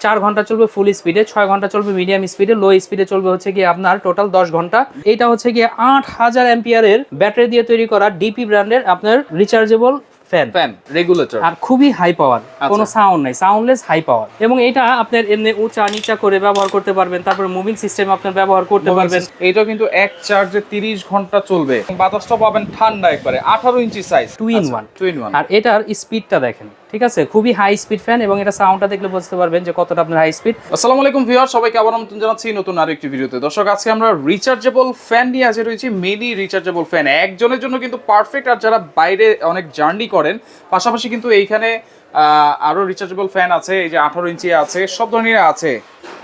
চার ঘণ্টা চলবে ফুল স্পিডে ছয় ঘণ্টা চলবে মিডিয়াম স্পিডে লো স্পিডে চলবে হচ্ছে গিয়ে আপনার টোটাল দশ ঘণ্টা। এটা হচ্ছে গিয়ে আট হাজার অ্যাম্পিয়ারের ব্যাটারি দিয়ে তৈরি করা ডিপি ব্র্যান্ডের আপনার রিচার্জেবল ফ্যান ফ্যান রেগুলেটর আর খুবই হাই পাওয়ার কোনো সাউন্ড নাই সাউন্ডলেস হাই পাওয়ার এবং এটা আপনার এমনি উঁচা নিচা করে ব্যবহার করতে পারবেন তারপরে মুভিং সিস্টেম আপনার ব্যবহার করতে পারবেন। এইটা কিন্তু এক চার্জে 30 ঘণ্টা চলবে। বাতাসটা পাবেন ঠান্ডা একবারে 18 inch size two in one two in one আর এটার স্পিডটা দেখেন ঠিক আছে? খুবই হাই স্পিড ফ্যান এবং এটা সাউন্ডটা দেখলে বুঝতে পারবেন যে কতটা আপনার হাই স্পিড আসসালামু আলাইকুম ভিউয়ার সবাইকে আবার আমন্ত্রণ জানাচ্ছি নতুন আরেকটি ভিডিওতে দর্শক আজকে আমরা রিচার্জেবল ফ্যান নিয়ে হাজির হয়েছি মিনি রিচার্জেবল ফ্যান একজনের জন্য কিন্তু পারফেক্ট আর যারা বাইরে অনেক জার্নি করেন। পাশাপাশি কিন্তু এইখানে আরও আরও রিচার্জেবল ফ্যান আছে এই যে আঠারো ইঞ্চি আছে সব ধরনের আছে।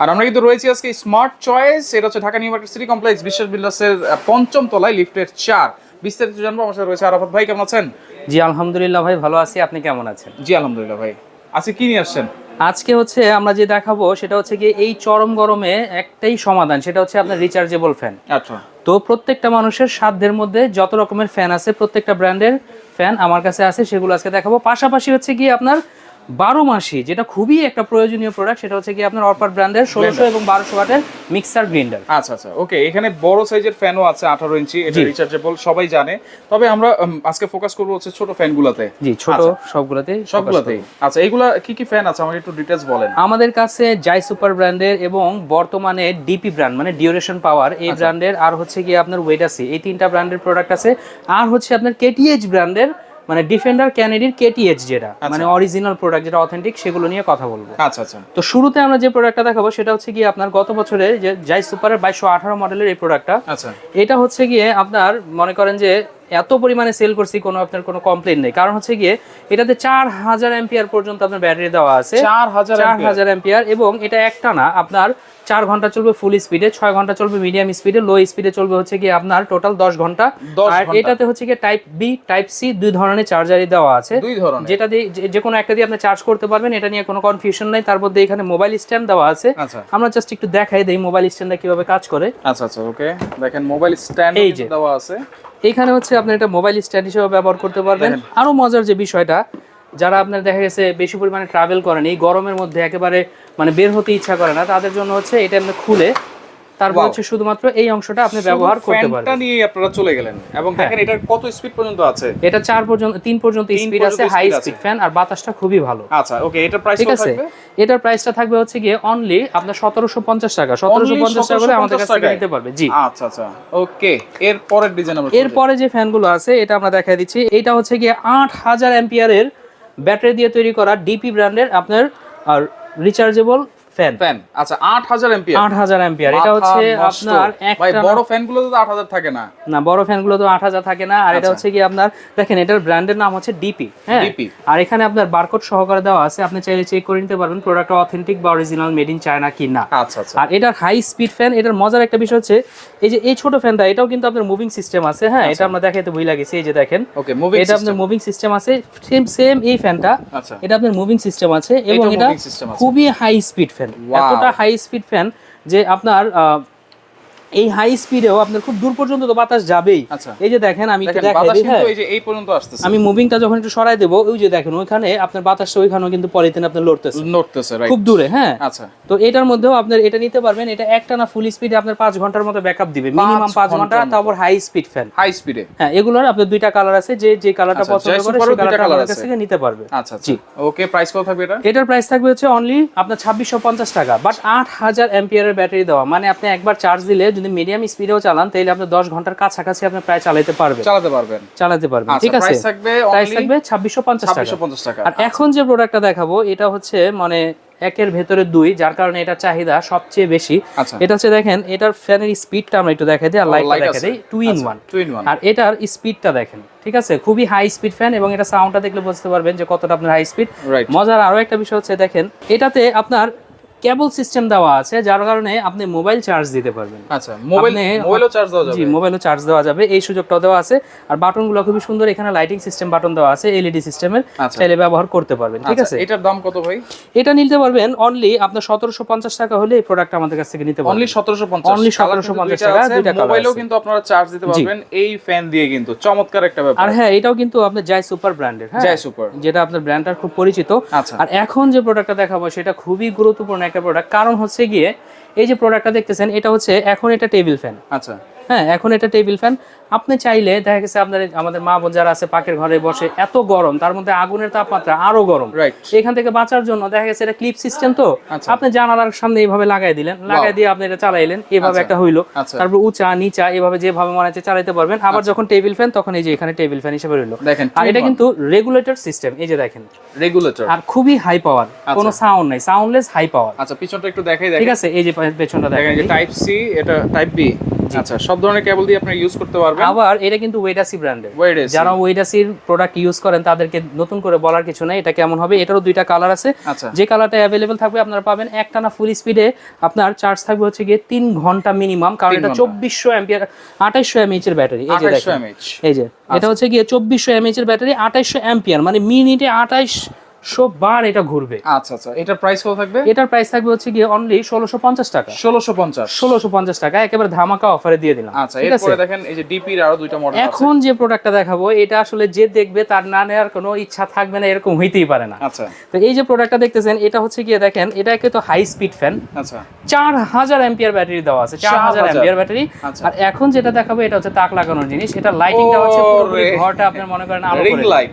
আর আমরা কিন্তু রয়েছি আজকে স্মার্ট চয়েস এটা হচ্ছে Dhaka new market city complex Biswas বিল্ডার্সের পঞ্চম তলায় লিফটের চার বিস্তারিত জানব আমার সাথে রয়েছে আরাফাত ভাই কেমন আছেন? জি আলহামদুলিল্লাহ ভাই ভালো আছি। আপনি কেমন আছেন? জি আলহামদুলিল্লাহ ভাই। আজকে কি নিয়ে আসছেন? আজকে হচ্ছে আমরা যে দেখাবো সেটা হচ্ছে কি এই চরম গরমে একটাই সমাধান সেটা হচ্ছে আপনার রিচার্জেবল ফ্যান আচ্ছা। তো প্রত্যেকটা মানুষের সাধ্যের মধ্যে যত রকমের ফ্যান আছে প্রত্যেকটা ব্র্যান্ডের ফ্যান আমার কাছে আছে সেগুলো আজকে দেখাবো। পাশাপাশি হচ্ছে কি আপনার বারো মাসি যেটা খুবই একটা প্রয়োজনীয় প্রোডাক্ট সেটা হচ্ছে কি আপনার অরপার ব্র্যান্ডের ষোলোশো এবং বারোশো ওয়াটের মিক্সার গ্রিন্ডার আচ্ছা আচ্ছা ওকে এখানে বড় সাইজের ফ্যানও আছে আঠারো ইঞ্চি এটা রিচার্জেবল সবাই জানে। তবে আমরা আজকে ফোকাস করব হচ্ছে ছোট ফ্যানগুলোতে জি ছোট আচ্ছা। সবগুলোতে আচ্ছা এগুলা কি কি ফ্যান আছে? আমাকে একটু ডিটেলস বলেন। আমাদের কাছে জাই সুপার ব্র্যান্ডের এবং বর্তমানে ডিপি ব্র্যান্ড মানে ডিউরেশন পাওয়ার এই আচ্ছা। ব্র্যান্ডের আর হচ্ছে কি আপনার ওয়েডাসি এই তিনটা ব্র্যান্ডের প্রোডাক্ট আছে। আর হচ্ছে আপনার কেটিএইচ ব্র্যান্ডের মানে ডিফেন্ডার ক্যানেডির কেটিএইচ যেটা মানে অরিজিনাল প্রোডাক্ট যেটা অথেন্টিক সেগুলো নিয়ে কথা বলব। আচ্ছা আচ্ছা। তো শুরুতে আমরা যে প্রোডাক্টটা দেখাবো সেটা হচ্ছে গিয়ে আপনার গত বছরে যে জাই সুপারের বাইশশো আঠারো মডেলের এই প্রোডাক্টটা আচ্ছা। এটা হচ্ছে গিয়ে আপনার মনে করেন যে এত পরিমাণে সেল করছি কোনো আপনার কোনো কমপ্লেন নেই। কারণ হচ্ছে গিয়ে এটাতে চার হাজার অ্যাম্পিয়ার পর্যন্ত আপনার ব্যাটারি দেওয়া আছে। চার হাজার চার হাজার অ্যাম্পিয়ার এবং এটা একটা না আপনার চার ঘণ্টা চলবে ফুল স্পিডে ছয় ঘণ্টা চলবে মিডিয়াম স্পিডে লো স্পিডে চলবে হচ্ছে কি আপনার টোটাল দশ ঘণ্টা। আর এটাতে হচ্ছে কি টাইপ বি টাইপ সি দুই ধরনের চার্জারই দেওয়া আছে। দুই ধরনের। যেটা দিয়ে যে- কোনো একটা দিয়ে আপনি চার্জ করতে পারবেন এটা নিয়ে কোনো কনফিউশন নাই। তার মধ্যে এখানে মোবাইল স্ট্যান্ড দেওয়া আছে। আচ্ছা। আমরা জাস্ট একটু দেখাই দেই মোবাইল স্ট্যান্ডটা কীভাবে কাজ করে। আচ্ছা আচ্ছা ওকে দেখেন মোবাইল স্ট্যান্ড এই যে। দেওয়া আছে। এখানে হচ্ছে আপনি একটা মোবাইল স্ট্যান্ড হিসেবে ব্যবহার করতে পারবেন। আরও মজার যে বিষয়টা যারা আপনার দেখা গেছে বেশি পরিমাণে ট্রাভেল করেন এই গরমের মধ্যে একেবারে মানে বের হতে ইচ্ছা করে না তাদের জন্য হচ্ছে এটা আপনি খুলে তারপর Wow. হচ্ছে শুধুমাত্র এই অংশটা আপনি ব্যবহার করতে ফ্যানটা পারবেন। নিয়ে আপনারা চলে গেলেন। এবং হ্যাঁ। দেখেন এটার কত স্পিড পর্যন্ত আছে? এটা চার পর্যন্ত তিন পর্যন্ত স্পিড আছে হাই স্পিড ফ্যান আর বাতাসটা খুবই ভালো। আচ্ছা ওকে এটার প্রাইস কত থাকবে? এটার প্রাইসটা থাকবে হচ্ছে গিয়ে অনলি আপনার সতেরোশো পঞ্চাশ টাকা। সতেরোশো পঞ্চাশ টাকা করে আমাদের কাছ থেকে নিতে পারবে জি। আচ্ছা আচ্ছা ওকে এর পরের ডিজাইন আমরা চলে যাই। এরপরে যে ফ্যানগুলো আছে এটা আমরা দেখাই দিচ্ছি। এটা হচ্ছে গিয়ে আট হাজার অ্যাম্পিয়ারের ব্যাটারি দিয়ে তৈরি করা ডিপি ব্র্যান্ডের আপনার আর রিচার্জেবল ফ্যান। ফ্যান। আচ্ছা 8000 एंपিয়ার 8000 एंपিয়ার এটা হচ্ছে আপনার ভাই বড় ফ্যানগুলো তো 8000 থাকে না। না বড় ফ্যানগুলো তো আট হাজার থাকে না। আর এটা আচ্ছা। হচ্ছে কি আপনার দেখেন এটার ব্র্যান্ডের নাম হচ্ছে ডিপি হ্যাঁ? ডিপি। আর এখানে আপনার বারকোড সহকারে দেওয়া আছে। আপনি চাইলে চেক করে নিতে পারবেন প্রোডাক্ট অথেন্টিক বা অরিজিনাল মেড ইন চায়না কি না আচ্ছা আচ্ছা। আর এটার হাই স্পিড ফ্যান এটার মজার একটা বিষয় হচ্ছে এই যে এই ছোট ফ্যানটা এটাও কিন্তু আপনার মুভিং সিস্টেম আছে হ্যাঁ? এটা আমরা দেখাইতে ভুল লাগেছে এই যে দেখেন। ওকে মুভিং এটা আপনার মুভিং সিস্টেম আছে সেম সেম এই ফ্যানটা আচ্ছা। এটা আপনার মুভিং সিস্টেম আছে এবং এটা। খুবই হাই স্পিড ফ্যান এতটা হাই স্পিড ফ্যান যে আপনার এই হাই স্পিডেও আপনার খুব দূর পর্যন্ত তো বাতাস যাবেই। আচ্ছা। এই যে দেখেন আমি হ্যাঁ এই যে এই পর্যন্ত আসতেছে। আমি মুভিংটা যখন একটু সরাই দেবো ওই যে দেখেন ওইখানে আপনার বাতাসটা ওইখানেও কিন্তু পলিথিন আপনার লড়তেছে রাইট খুব দূরে হ্যাঁ। আচ্ছা। তো এটার মধ্যেও আপনার এটা নিতে পারবেন এটা একটা না ফুল স্পিডে আপনার পাঁচ ঘণ্টার মতো ব্যাকআপ দিবে। মিনিমাম পাঁচ ঘণ্টা তারপর হাই স্পিড ফ্যান হাই স্পিডে হ্যাঁ এগুলোর আপনার দুইটা কালার আছে যে যে কালারটা আচ্ছা, পছন্দ করে সেই কালারটা আমাদের কাছ। থেকে নিতে পারবে। আচ্ছা আচ্ছা। ওকে প্রাইস কত থাকবে এটা? এটার প্রাইস থাকবে হচ্ছে অনলি আপনার ছাব্বিশশো পঞ্চাশ টাকা বাট আট হাজার অ্যাম্পিয়ারের ব্যাটারি দেওয়া। মানে আপনি একবার চার্জ দিলে যদি মিডিয়াম স্পিডেও চালান তাহলে আপনি দশ ঘণ্টার কাছাকাছি আপনি প্রায় চালাতে পারবেন। চালাতে পারবেন। চালাতে পারবেন আচ্ছা ঠিক আছে? প্রাইস থাকবে প্রাইস থাকবে ছাব্বিশশো পঞ্চাশ টাকা। 2650 টাকা আর এখন যে প্রোডাক্টটা দেখাবো এটা হচ্ছে মানে একের ভেতরে দুই যার কারণে এটা চাহিদা সবচেয়ে বেশি। আচ্ছা। এটা হচ্ছে দেখেন এটার ফ্যানের স্পিডটা আমরা একটু দেখাই দিই আর লাইটটা দেখাই। দিই। Two in one two in one আর এটার স্পিডটা দেখেন ঠিক আছে? খুবই হাই স্পিড ফ্যান এবং এটা সাউন্ডটা দেখলে বুঝতে পারবেন যে কতটা আপনার হাই স্পিড মজার আরও একটা বিষয় হচ্ছে দেখেন এটাতে আপনার কেবল সিস্টেম দেওয়া আছে যার কারণে আপনি মোবাইল চার্জ দিতে পারবেন। আচ্ছা মোবাইল মোবাইলও চার্জ দেওয়া যাবে। জি মোবাইলও চার্জ দেওয়া যাবে এই সুযোগটাও দেওয়া আছে। আর বাটনগুলো খুবই সুন্দর এখানে লাইটিং সিস্টেম বাটন দেওয়া আছে এলইডি সিস্টেমের আচ্ছা। চাইলে ব্যবহার করতে পারবেন ঠিক আচ্ছা, আছে? এটার দাম কত ভাই? এটা নিতে পারবেন অনলি আপনার সতেরোশো পঞ্চাশ টাকা হলে এই প্রোডাক্ট আমাদের কাছ থেকে নিতে পারবেন। অনলি সতেরোশো পঞ্চাশ। Only 1750 টাকা, দুইটা মোবাইলেও কিন্তু আপনারা চার্জ দিতে পারবেন। এই ফ্যান দিয়ে কিন্তু চমৎকার একটা ব্যাপার। আর হ্যাঁ এটাও কিন্তু আপনার জাই সুপার ব্র্যান্ডের হ্যাঁ? জয় সুপার যেটা আপনার ব্র্যান্ডটা খুব পরিচিত। আচ্ছা। আর এখন যে প্রোডাক্টটা দেখাবো সেটা খুবই গুরুত্বপূর্ণ একটা প্রোডাক্ট কারণ হচ্ছে গিয়ে, এই যে প্রোডাক্টটা দেখতেছেন, এটা হচ্ছে এখন এটা টেবিল ফ্যান আচ্ছা। হ্যাঁ এখন এটা টেবিল ফ্যান। আপনি চাইলে দেখা গেছে আপনার আমাদের মা বোন যারা আছে পাকের ঘরে বসে এত গরম তার মধ্যে আগুনের তাপমাত্রা আরও গরম। এখান থেকে বাঁচার জন্য দেখা গেছে এটা ক্লিপ সিস্টেম তো। আচ্ছা। আপনি জানালার সামনে এইভাবে লাগাই দিলেন লাগাই দিয়ে আপনি এটা চালাইলেন এভাবে আচ্ছা। একটা হইল। আচ্ছা। তারপর উঁচা নিচা এভাবে যেভাবে মনে হচ্ছে চালাতে পারবেন। আবার যখন টেবিল ফ্যান তখন এই যে এখানে টেবিল ফ্যান হিসেবে রইল। দেখেন আর এটা কিন্তু রেগুলেটর সিস্টেম এই যে দেখেন। রেগুলেটর আর খুবই হাই পাওয়ার কোনো সাউন্ড নাই সাউন্ডলেস হাই পাওয়ার আচ্ছা পিছনটা একটু দেখাই ঠিক আছে এই যে পেছনটা দেখেন দেখেন। যে টাইপ সি এটা টাইপ বি আচ্ছা সব ধরনের কেবল দিয়ে আপনারা ইউজ করতে পারবেন। আবার এটা কিন্তু ওয়েডাসি ব্র্যান্ডের যারা ওয়েডাসির প্রোডাক্ট ইউজ করেন তাদেরকে নতুন করে বলার কিছু নাই। এটা কেমন হবে? এটারও দুইটা কালার আছে। আচ্ছা। যে কালারটা অ্যাভেলেবল থাকবে আপনারা পাবেন একটানা ফুল স্পিডে আপনার চার্জ থাকবে হচ্ছে গিয়ে তিন ঘণ্টা মিনিমাম কারণ এটা। চব্বিশশো অ্যাম্পিয়ার আঠাইশশো এমএইচ এর ব্যাটারি এই যে 2800 দেখেন এই যে এটা হচ্ছে গিয়ে চব্বিশশো এমএইচ এর ব্যাটারি আঠাইশশো অ্যাম্পিয়ার মানে মিনিটে আঠাইশশো বার এটা ঘুরবে। আচ্ছা আচ্ছা। এটার প্রাইস কত থাকবে? এটার প্রাইস থাকবে হচ্ছে গিয়ে অনলি ষোলোশো পঞ্চাশ টাকা। ষোলোশো পঞ্চাশ। ষোলোশো পঞ্চাশ টাকা একেবারে ধামাকা অফারে দিয়ে দিলাম। আচ্ছা এরপরে দেখেন এই যে ডিপির আরও দুইটা মডেল আছে। এখন যে প্রোডাক্টটা দেখাবো এটা আসলে যে দেখবে তার না নেওয়ার কোনো ইচ্ছা থাকবে না এরকম হইতেই পারে না। আচ্ছা। তো এই যে প্রোডাক্টটা দেখতেছেন এটা হচ্ছে গিয়ে দেখেন এটা তো হাই স্পিড ফ্যান আচ্ছা। চার হাজার অ্যাম্পিয়ার ব্যাটারি দেওয়া আছে চার হাজার 4000 অ্যাম্পিয়ার ব্যাটারি আচ্ছা। আর এখন যেটা দেখাবো এটা হচ্ছে তাক লাগানোর জিনিস। এটা লাইটিংটা হচ্ছে পুরোপুরি ঘরটা আপনার মনে করেন আলো করে।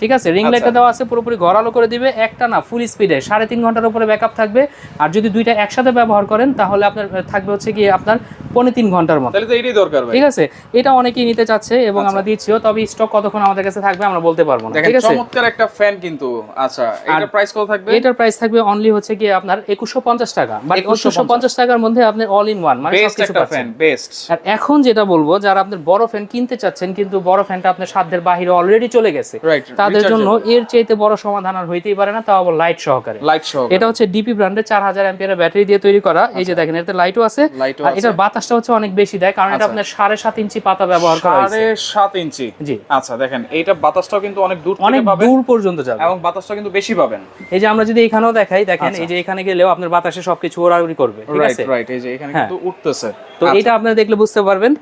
ঠিক আছে? রিং আচ্ছা। লাইটটা দেওয়া আছে পুরোপুরি ঘর আলো করে দিবে একটা না ফুল স্পিডে সাড়ে তিন ঘণ্টার উপরে ব্যাকআপ থাকবে। আর যদি দুইটা একসাথে ব্যবহার করেন, তাহলে আপনার, থাকবে হচ্ছে কি আপনার পৌনে তিন ঘণ্টার মতো। এটাই দরকার ঠিক আছে? এটা অনেকেই নিতে চাচ্ছে এবং আমরা দিচ্ছিও তবে স্টক কতক্ষণ আমাদের কাছে থাকবে আমরা বলতে পারব না ঠিক আছে? চমৎকার একটা ফ্যান কিন্তু। আচ্ছা এটার প্রাইস কত থাকবে? এটার প্রাইস থাকবে অনলি হচ্ছে কি আপনার একুশশো পঞ্চাশ টাকা। বাট 2150 একুশশো পঞ্চাশ টাকার মধ্যে আপনি অল ইন ওয়ান মানে সবকিছু পাচ্ছেন। বেস্ট আর এখন যেটা বলব যারা আপনার বড় ফ্যান কিনতে চাচ্ছেন কিন্তু বড় ফ্যানটা আপনার সাধ্যের বাহিরে অলরেডি চলে গেছে তাদের জন্য এর চাইতে বড় সমাধান আর হইতেই পারে না তাও আবার লাইট সহকারে। লাইট সহ এটা হচ্ছে ডিপি ব্র্যান্ডের চার হাজার অ্যাম্পিয়ারের ব্যাটারি দিয়ে তৈরি করা। এই যে দেখেন এতে লাইটও আছে। আর আছে। এটার বাতাসটা হচ্ছে অনেক বেশি দেয় কারণ এটা আচ্ছা। আপনার সাড়ে সাত ইঞ্চি পাতা ব্যবহার করা হয়েছে। সাড়ে সাত ইঞ্চি? জি। আচ্ছা দেখেন এইটা বাতাসটাও কিন্তু অনেক দূর অনেক দূর পর্যন্ত যাবে। এবং বাতাসটা কিন্তু বেশি পাবেন। এই যে আমরা যদি এখানেও দেখাই দেখেন আচ্ছা। এই যে এখানে গেলেও আপনার বাতাসে সবকিছু ওড়াউড়ি করবে ঠিক আছে? রাইট এই যে এখানে হ্যাঁ। কিন্তু উঠতেছে। তো এটা আপনারা দেখলে বুঝতে পারবেন।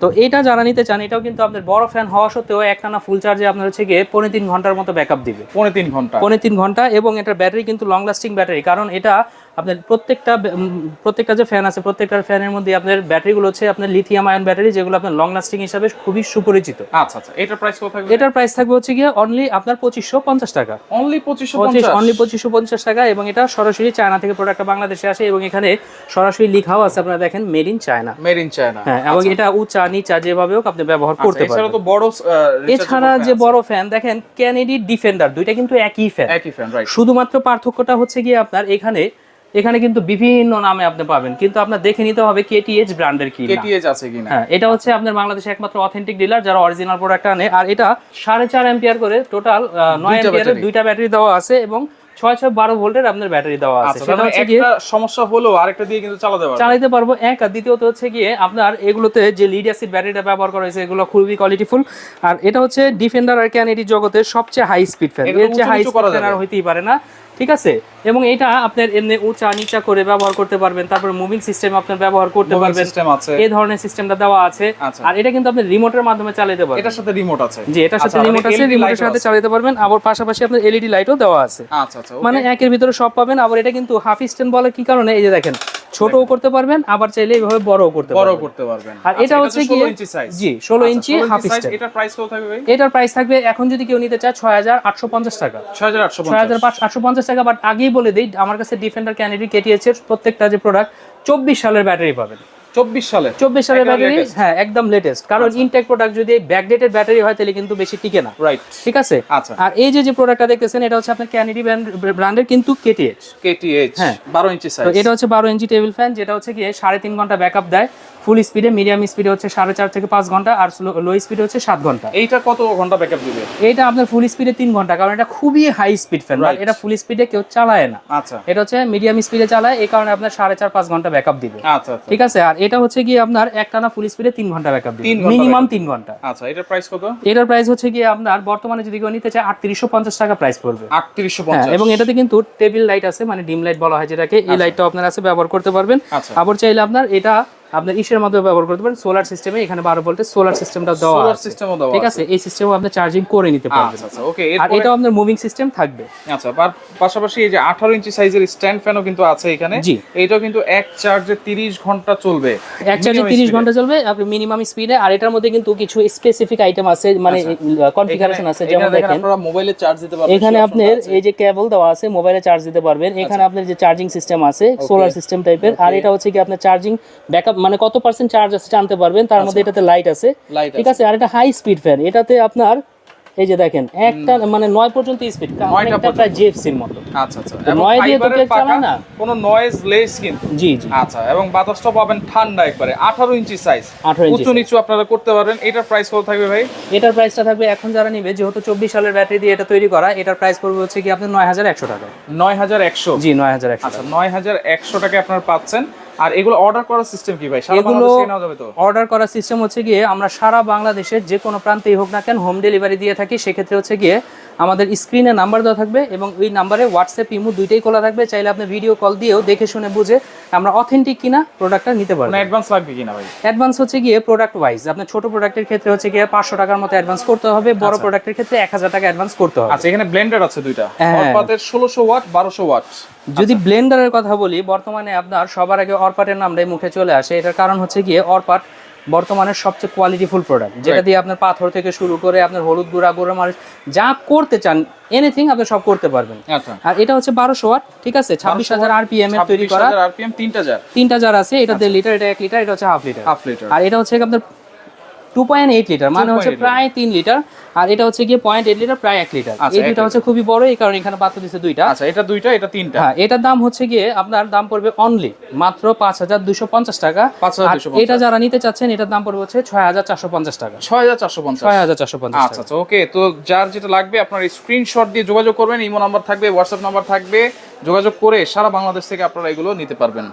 তো এটা যারা নিতে চান এটাও কিন্তু আপনার বড় ফ্যান হওয়া সত্ত্বেও একটানা ফুল চার্জে আপনার হচ্ছে গিয়ে পৌনে তিন ঘণ্টার মতো ব্যাকআপ দিবে। পৌনে তিন ঘণ্টা। পৌনে তিন ঘণ্টা এবং এটার ব্যাটারি কিন্তু লং লাস্টিং ব্যাটারি কারণ এটা আপনার প্রত্যেকটা প্রত্যেকটা যে ফ্যান আছে প্রত্যেকটা ফ্যানের মধ্যে আপনার ব্যাটারিগুলো হচ্ছে আপনার লিথিয়াম আয়ন ব্যাটারি যেগুলো আপনার লং লাস্টিং হিসাবে খুবই সুপরিচিত। আচ্ছা আচ্ছা এটার প্রাইস কত থাকবে? এটার প্রাইস থাকবে হচ্ছে গিয়ে অনলি আপনার পঁচিশশো পঞ্চাশ টাকা। অনলি পঁচিশশো অনলি পঁচিশশো পঞ্চাশ টাকা এবং এটা সরাসরি চায়না থেকে প্রোডাক্টটা বাংলাদেশে আসে এবং এখানে সরাসরি লিখাও আছে আপনারা দেখেন made in China made in China হ্যাঁ এবং এটা উঁচা নিচা যেভাবে হোক আপনি ব্যবহার করতে আচ্ছা, এছাড়া তো বড় এছাড়া যে বড় ফ্যান দেখেন ক্যানেডি ডিফেন্ডার দুইটা কিন্তু একই ফ্যান একই ফ্যান রাইট শুধুমাত্র পার্থক্যটা হচ্ছে গিয়ে আপনার এখানে এখানে কিন্তু বিভিন্ন নামে আপনি পাবেন। কিন্তু আপনার দেখে নিতে হবে কেটিএইচ ব্র্যান্ডের কি কেটিএইচ আছে কিনা। হ্যাঁ এটা হচ্ছে আপনার বাংলাদেশে একমাত্র অথেন্টিক ডিলার যারা অরিজিনাল প্রোডাক্ট আনে। আর এটা সাড়ে চার অ্যাম্পিয়ার করে টোটাল নয় অ্যাম্পিয়ারের দুইটা ব্যাটারি দেওয়া আছে এবং ছয় ছয় বারো ভোল্টের আপনার ব্যাটারি দেওয়া আছে। আচ্ছা সেটা হচ্ছে গিয়ে একটা সমস্যা হলো আরেকটা দিয়ে কিন্তু চালাতে পারবে চালাতে পারব। এক আর দ্বিতীয়ত হচ্ছে গিয়ে আপনার এগুলোতে যে লিড অ্যাসিড ব্যাটারিটা ব্যবহার করা হয়েছে এগুলো খুবই কোয়ালিটিফুল আর এটা হচ্ছে ডিফেন্ডার আর ক্যান ক্যানেডি জগতের সবচেয়ে হাই স্পিড ফ্যান এর চেয়ে হাই স্পিড ফ্যান আর হইতেই পারে না। ঠিক আছে? এবং এটা আপনার এমনি উঁচা নিচা করে ব্যবহার করতে পারবেন। তারপর মুভিং সিস্টেম আপনার ব্যবহার করতে পারবেন। সিস্টেম আছে। এই ধরনের সিস্টেমটা দেওয়া আছে। আচ্ছা। আর এটা কিন্তু আপনি রিমোটের মাধ্যমে চালাতে পারবেন। এটার সাথে রিমোট আছে। জি এটার সাথে আচ্ছা, রিমোট মানে আছে রিমোটের সাথে চালাতে পারবেন। আবার পাশাপাশি আপনার এলইডি লাইটও দেওয়া আছে। আচ্ছা আচ্ছা মানে একের ভিতরে সব পাবেন। আবার এটা কিন্তু হাফ স্ট্যান্ড বলে কি কারণে? এই যে দেখেন ছোটও করতে পারবেন আবার চাইলে এইভাবে বড়ও করতে পারবেন। বড় করতে পারবেন। আর এটা হচ্ছে কি 16 ইঞ্চি সাইজ জি ষোলো ইঞ্চি হাফ স্ট্যান্ড এটার প্রাইস কত থাকবে ভাই? এটার প্রাইস থাকবে এখন যদি কেউ নিতে চায় ছয় হাজার আটশো পঞ্চাশ টাকা। 6850 ছয় হাজার আটশো পঞ্চাশ টাকা বাট আগেই বলে দিই আমার কাছে ডিফেন্ডার ক্যানেডি কেটিয়েছে প্রত্যেকটা যে প্রোডাক্ট চব্বিশ সালের ব্যাটারি পাবেন। চব্বিশ সালে। চব্বিশ সালের ব্যাটারি হ্যাঁ একদম লেটেস্ট কারণ ইনটেক প্রোডাক্ট যদি ব্যাকডেটেড ব্যাটারি হয় তাহলে কিন্তু বেশি টিকে না। রাইট ঠিক আছে? আচ্ছা। আর এই যে যে প্রোডাক্টটা দেখতেছেন এটা হচ্ছে আপনার ক্যানিডি ব্র্যান্ডের কিন্তু কেটিএইচ কেটিএইচ হ্যাঁ। বারো ইঞ্চি সাইজ এটা হচ্ছে বারো ইঞ্চি টেবিল ফ্যান যেটা হচ্ছে গিয়ে সাড়ে তিন ঘণ্টা ব্যাকআপ দেয়। ফুল স্পিডে মিডিয়াম স্পিডে হচ্ছে সাড়ে চার থেকে পাঁচ ঘণ্টা আর লো স্পিডে হচ্ছে সাত ঘণ্টা। এইটা কত ঘণ্টা ব্যাকআপ দিবে? এটা আপনার ফুল স্পিডে তিন ঘণ্টা কারণ এটা খুবই হাই স্পিড ফ্যান. এটা ফুল স্পিডে কেউ চালায় না। আচ্ছা। এটা হচ্ছে মিডিয়াম স্পিডে চালায় এই কারণে আপনার সাড়ে চার পাঁচ ঘণ্টা ব্যাকআপ দিবে। আচ্ছা আচ্ছা। ঠিক আছে? আর এটা হচ্ছে কি আপনার একটানা ফুল স্পিডে তিন ঘণ্টা ব্যাকআপ দিবে। তিন মিনিমাম backup তিন ঘণ্টা। আচ্ছা এটার প্রাইস কত? এটার প্রাইস হচ্ছে গিয়ে আপনার বর্তমানে যদি কেউ নিতে চায় আটত্রিশশো পঞ্চাশ টাকা প্রাইস পড়বে। আটত্রিশশো হ্যাঁ পঞ্চাশ এবং এটাতে কিন্তু টেবিল লাইট আছে মানে ডিম লাইট বলা হয় যেটাকে এই লাইটটা আপনার আছে ব্যবহার করতে পারবেন। আচ্ছা। আবার চাইলে আপনার এটা আপনার ইসের মাধ্যমে ব্যবহার করতে পারেন সোলার সিস্টেমে এখানে বারো ভোল্টের সোলার সিস্টেমটা দেওয়া সোলার সিস্টেমও দেওয়া ঠিক আছে? এই সিস্টেমও আপনি চার্জিং করে নিতে পারবেন। আচ্ছা আচ্ছা ওকে আর এটাও আপনার মুভিং সিস্টেম থাকবে। আচ্ছা পার- পাশাপাশি এই যে আঠারো ইঞ্চি সাইজের স্ট্যান্ড ফ্যানও কিন্তু আছে এখানে। জি। এইটাও কিন্তু এক চার্জে তিরিশ ঘণ্টা চলবে। এক চার্জে Minimum তিরিশ speed এ। ঘণ্টা চলবে আপনি মিনিমাম স্পিডে আর এটার মধ্যে কিন্তু কিছু স্পেসিফিক আইটেম আছে মানে কনফিগারেশন আছে যেমন দেখেন। আপনারা মোবাইলে চার্জ দিতে পারবেন এখানে আপনার। এই যে কেবল দেওয়া আছে মোবাইলে চার্জ দিতে পারবেন। এখানে আপনার যে চার্জিং সিস্টেম আছে সোলার সিস্টেম টাইপের আর এটা হচ্ছে কি আপনার চার্জিং ব্যাকআপ মানে কত পার্সেন্ট চার্জ আছে জানতে পারবেন তার মধ্যে এটাতে লাইট আছে। ঠিক আছে। আর এটা হাই স্পিড ফ্যান এটাতে আপনার এই যে দেখেন একটা মানে নয় পর্যন্ত স্পিড পর্যন্ত। প্রায় জিএফসির মতো। আচ্ছা আচ্ছা। নয় দিয়ে তো কেউ চালায় না। কোনো নয়েজ লেস কিন্তু। জি জি। আচ্ছা এবং বাতাসটা পাবেন ঠান্ডা একবারে আঠারো ইঞ্চি সাইজ 18 ইঞ্চি উঁচু নিচু আপনারা করতে পারবেন। এটার প্রাইস কত থাকবে ভাই? এটার প্রাইসটা থাকবে এখন যারা নিবে যেহেতু চব্বিশ সালের ব্যাটারি দিয়ে এটা তৈরি করা এটার প্রাইস পড়বে হচ্ছে কি হাজার একশো টাকা। নয় হাজার একশো। জি নয় হাজার একশো আচ্ছা নয় হাজার একশো টাকা আপনার পাচ্ছেন। আর এগুলো অর্ডার করার সিস্টেম কি ভাই? সারা এগুলো বাংলাদেশে নেওয়া যাবে তো? অর্ডার করার সিস্টেম হচ্ছে গিয়ে আমরা সারা বাংলাদেশের যে কোনো প্রান্তেই হোক না কেন হোম ডেলিভারি দিয়ে থাকি সেক্ষেত্রে হচ্ছে গিয়ে আমাদের স্ক্রিনে নাম্বার দেওয়া থাকবে এবং ওই নাম্বারে হোয়াটসঅ্যাপ ইমো দুইটাই খোলা থাকবে। চাইলে আপনি ভিডিও কল দিয়েও দেখে শুনে বুঝে আমরা অথেন্টিক কিনা প্রোডাক্টটা নিতে পারব। অ্যাডভান্স লাগবে কিনা ভাই? অ্যাডভান্স হচ্ছে গিয়ে প্রোডাক্ট ওয়াইজ আপনার ছোট প্রোডাক্টের ক্ষেত্রে হচ্ছে গিয়ে পাঁচশো টাকার মতো অ্যাডভান্স করতে হবে বড় প্রোডাক্টের ক্ষেত্রে এক হাজার টাকা অ্যাডভান্স করতে হবে। আচ্ছা এখানে ব্লেন্ডার আছে দুইটা। হ্যাঁ। অর্পাতের ষোলোশো ওয়াট বারোশো ওয়াট। যদি ব্লেন্ডারের কথা বলি বর্তমানে আপনার সবার আগে অরপাটের নামটাই মুখে চলে আসে। এটার কারণ হচ্ছে গিয়ে অরপাট বর্তমানে সবচেয়ে কোয়ালিটিফুল প্রোডাক্ট যেটা দিয়ে আপনার পাথর থেকে শুরু করে আপনার হলুদ গুঁড়া গুঁড়া মারিচ যা করতে চান এনিথিং আপনি সব করতে পারবেন। আচ্ছা। আর এটা হচ্ছে বারোশো ওয়াট ঠিক আছে? ছাব্বিশ হাজার আরপিএম এর তৈরি করা। আরপিএম তিনটা জার তিনটা জার আছে এটা দেড় লিটার এটা এক লিটার এটা হচ্ছে হাফ লিটার হাফ লিটার আর এটা হচ্ছে আপনার টু পয়েন্ট এইট লিটার মানে হচ্ছে প্রায় তিন লিটার আর এটা হচ্ছে গিয়ে পয়েন্ট এইট লিটার প্রায় এক লিটার আচ্ছা, এই দুইটা হচ্ছে খুবই বড় এই কারণে এখানে পাত্র দিচ্ছে দুইটা। আচ্ছা এটা দুইটা এটা তিনটা। হ্যাঁ এটার দাম হচ্ছে গিয়ে আপনার দাম পড়বে অনলি মাত্র পাঁচ হাজার দুশো পঞ্চাশ টাকা। 5,250 আর এটা যারা নিতে চাচ্ছেন এটার দাম পড়বে হচ্ছে ছয় হাজার চারশো পঞ্চাশ টাকা। ছয় হাজার চারশো পঞ্চাশ। ছয় হাজার চারশো পঞ্চাশ আচ্ছা আচ্ছা ওকে তো যার যেটা লাগবে আপনার স্ক্রিনশট দিয়ে যোগাযোগ করবেন ইমো নাম্বার থাকবে হোয়াটসঅ্যাপ নাম্বার থাকবে যোগাযোগ করে সারা বাংলাদেশ থেকে আপনারা এগুলো নিতে পারবেন।